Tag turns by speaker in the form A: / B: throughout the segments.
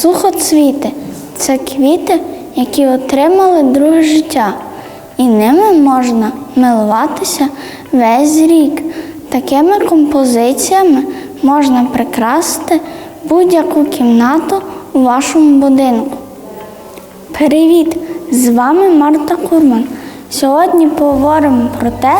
A: Сухоцвіти це квіти, які отримали друге життя, і ними можна милуватися весь рік. Такими композиціями можна прикрасити будь-яку кімнату у вашому будинку. Привіт! З вами Марта Курман. Сьогодні поговоримо про те,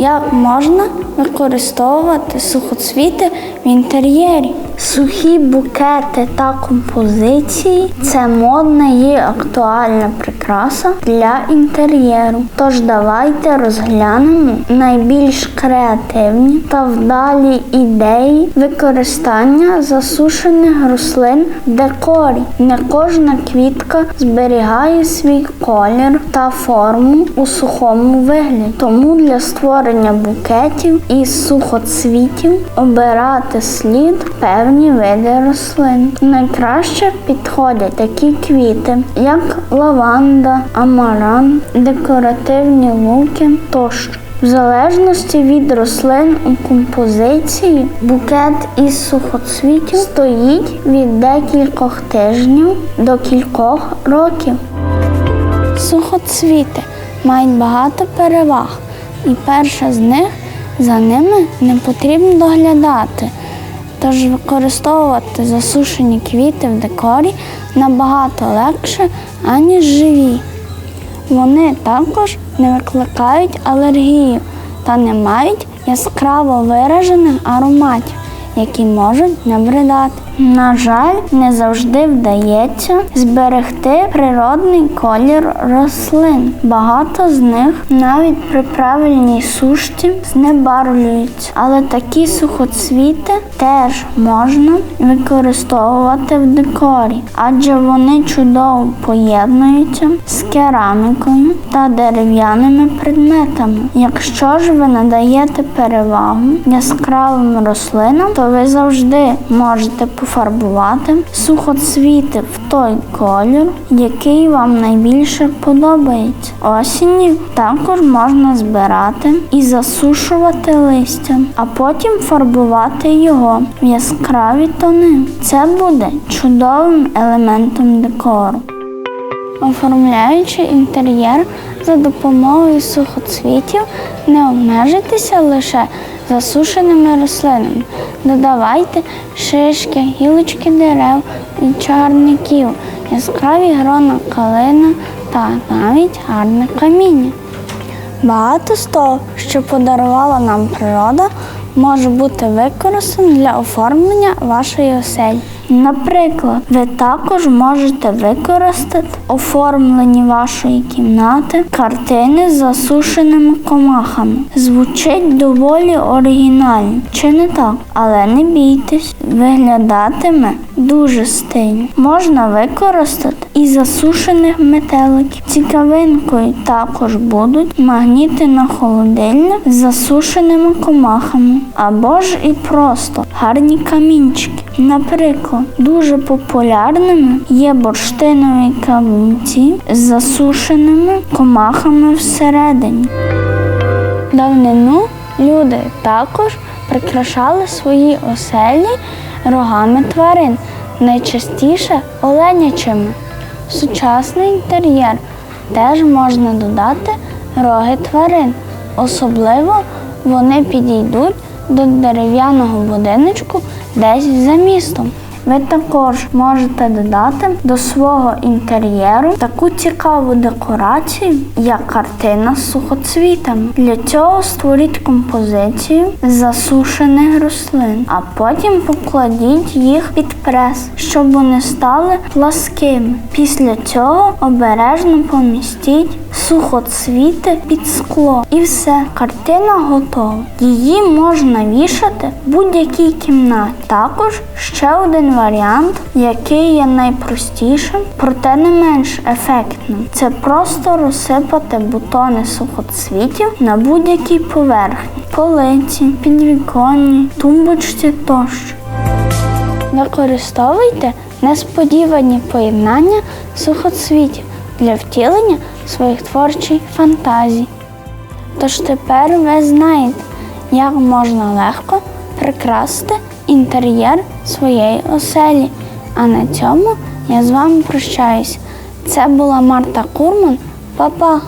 A: як можна використовувати сухоцвіти в інтер'єрі. Сухі букети та композиції це модна і актуальна прикраса для інтер'єру. Тож давайте розглянемо найбільш креативні та вдалі ідеї використання засушених рослин в декорі. Не кожна квітка зберігає свій колір та форму у сухому вигляді. Тому для створення букетів із сухоцвітів обирати слід певні види рослин. Найкраще підходять такі квіти, як лаванда, амаран, декоративні луки тощо. В залежності від рослин у композиції букет із сухоцвітів стоїть від декількох тижнів до кількох років. Сухоцвіти мають багато переваг, і перша з них за ними не потрібно доглядати. Тож використовувати засушені квіти в декорі набагато легше, аніж живі. Вони також не викликають алергію та не мають яскраво виражених ароматів, які можуть набридати. На жаль, не завжди вдається зберегти природний колір рослин. Багато з них навіть при правильній сушці знебарвлюються, але такі сухоцвіти теж можна використовувати в декорі, адже вони чудово поєднуються з керамікою та дерев'яними предметами. Якщо ж ви надаєте перевагу яскравим рослинам, то ви завжди можете пофарбувати сухоцвіти в той колір, який вам найбільше подобається. Осінню також можна збирати і засушувати листя, а потім фарбувати його в яскраві тони. Це буде чудовим елементом декору. Оформляючи інтер'єр за допомогою сухоцвітів, не обмежуйтеся лише засушеними рослинами. Додавайте шишки, гілочки дерев і чарників, яскраві грона калина та навіть гарне каміння. Багато з того, що подарувала нам природа, може бути використано для оформлення вашої оселі. Наприклад, ви також можете використати в оформленні вашої кімнати картини з засушеними комахами. Звучить доволі оригінально, чи не так? Але не бійтесь, виглядатиме дуже стильно. Можна використати і засушених метеликів. Цікавинкою також будуть магніти на холодильник з засушеними комахами, або ж і просто гарні камінчики. Наприклад, дуже популярними є бурштинові камінці з засушеними комахами всередині. Давнину люди також прикрашали свої оселі рогами тварин, найчастіше оленячими. В сучасний інтер'єр теж можна додати роги тварин. Особливо вони підійдуть до дерев'яного будиночку десь за містом. Ви також можете додати до свого інтер'єру таку цікаву декорацію, як картина з сухоцвітами. Для цього створіть композицію з засушених рослин, а потім покладіть їх під прес, щоб вони стали пласкими. Після цього обережно помістіть сухоцвіти під скло. І все, картина готова. Її можна вішати в будь-якій кімнаті. Також ще один варіант, який є найпростішим, проте не менш ефектним. Це просто розсипати бутони сухоцвітів на будь-якій поверхні, полиці, підвіконні, тумбочці тощо. Використовуйте несподівані поєднання сухоцвітів для втілення своїх творчих фантазій. Тож тепер ви знаєте, як можна легко прикрасити інтер'єр своєї оселі А на цьому я з вами прощаюсь. Це була Марта Курман. Па-па!